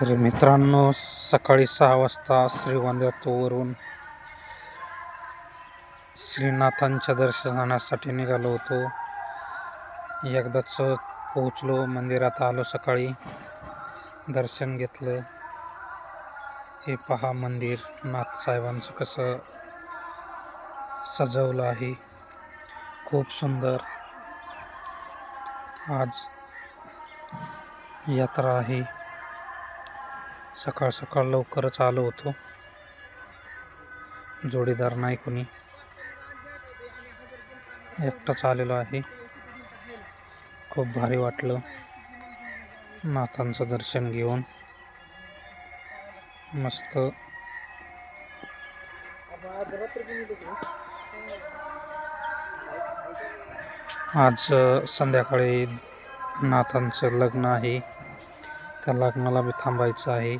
तर मित्रांनो सकाळी सहा वाजता श्रीगोंद्यातवरून श्रीनाथांच्या दर्शनासाठी निघालो होतो. एकदाच पोहोचलो मंदिरात आलो सकाळी दर्शन घेतलं. हे पहा मंदिर नाथसाहेबांचं कसं सजवलं आहे. खूप सुंदर आज यात्रा आहे. सकाळ सकाळ लवकरच आलो होतो. जोडीदार नाही कोणी. एकटाच आलेलो आहे. खूप भारी वाटलं. नाथांचं दर्शन घेऊन. मस्त. आज संध्याकाळी नाथांचं लग्न आहे. त्या लग्नाला बी थांबायचं आहे.